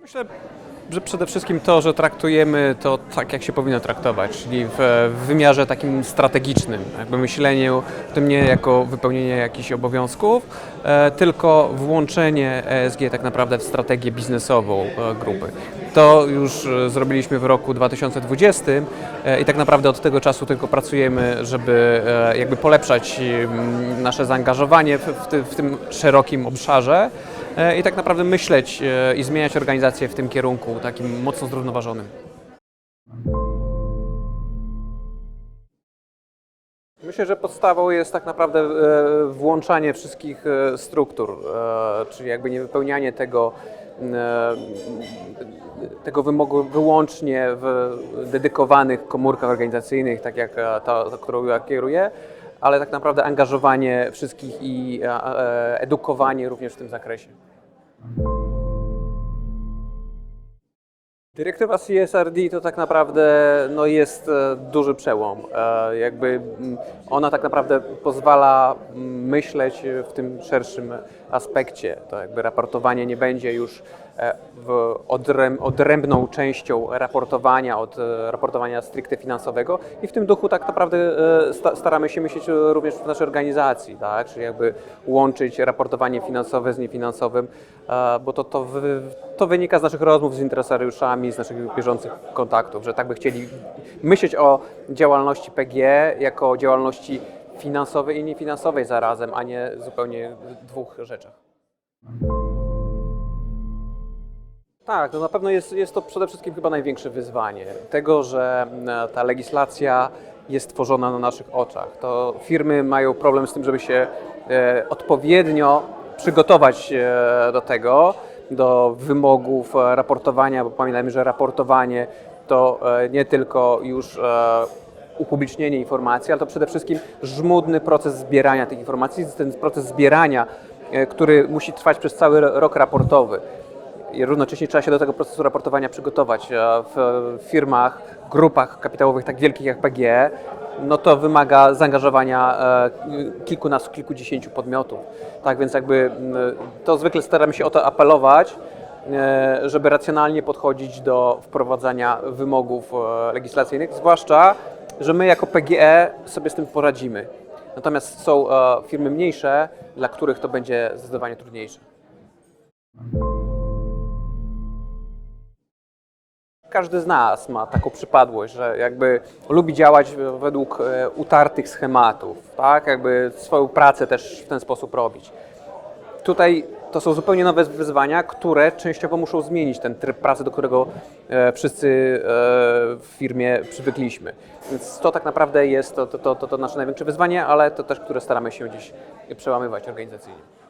Myślę, że przede wszystkim to, że traktujemy to tak, jak się powinno traktować, czyli w, w wymiarze takim strategicznym, jakby myśleniu, w tym nie jako wypełnienie jakichś obowiązków, e, tylko włączenie ESG tak naprawdę w strategię biznesową e, grupy. To już e, zrobiliśmy w roku 2020 e, i tak naprawdę od tego czasu tylko pracujemy, żeby e, jakby polepszać em, nasze zaangażowanie w, w, ty, w tym szerokim obszarze i tak naprawdę myśleć i zmieniać organizację w tym kierunku takim mocno zrównoważonym. Myślę, że podstawą jest tak naprawdę włączanie wszystkich struktur, czyli jakby nie wypełnianie tego, tego wymogu wyłącznie w dedykowanych komórkach organizacyjnych, tak jak e, ta, ta którą ja kieruję, ale tak naprawdę angażowanie wszystkich i e, e, edukowanie również w tym zakresie. Dyrektywa CSRD to tak naprawdę no, jest e, duży przełom. E, Jakby mm, ona tak naprawdę pozwala mm, myśleć w tym szerszym aspekcie. To jakby raportowanie nie będzie już w odręb, odrębną częścią raportowania od e, raportowania stricte finansowego i w tym duchu tak naprawdę e, sta, staramy się myśleć również w naszej organizacji, tak? czyli jakby łączyć raportowanie finansowe z niefinansowym, e, bo to, to, to wynika z naszych rozmów z interesariuszami, z naszych bieżących kontaktów, że tak by chcieli myśleć o działalności PGE jako działalności finansowej i niefinansowej zarazem, a nie zupełnie dwóch rzeczach. Tak, to na pewno jest, jest to przede wszystkim chyba największe wyzwanie tego, że e, ta legislacja jest tworzona na naszych oczach. To firmy mają problem z tym, żeby się e, odpowiednio przygotować e, do tego, do wymogów raportowania, bo pamiętajmy, że raportowanie to nie tylko już upublicznienie informacji, ale to przede wszystkim żmudny proces zbierania tych informacji, ten proces zbierania, który musi trwać przez cały rok raportowy i równocześnie trzeba się do tego procesu raportowania przygotować. W firmach, grupach kapitałowych tak wielkich jak PGE, no to wymaga zaangażowania e, kilkunastu, kilkudziesięciu podmiotów. Tak więc jakby m, to zwykle staramy się o to apelować, e, żeby racjonalnie podchodzić do wprowadzania wymogów e, legislacyjnych, zwłaszcza, że my jako PGE sobie z tym poradzimy. Natomiast są firmy mniejsze, dla których to będzie zdecydowanie trudniejsze. Każdy z nas ma taką przypadłość, że jakby lubi działać według e, utartych schematów, tak? Jakby swoją pracę też w ten sposób robić. Tutaj to są zupełnie nowe wyzwania, które częściowo muszą zmienić ten tryb pracy, do którego e, wszyscy e, w firmie przywykliśmy. Więc to tak naprawdę jest to, to, to, to nasze największe wyzwanie, ale to też, które staramy się gdzieś przełamywać organizacyjnie.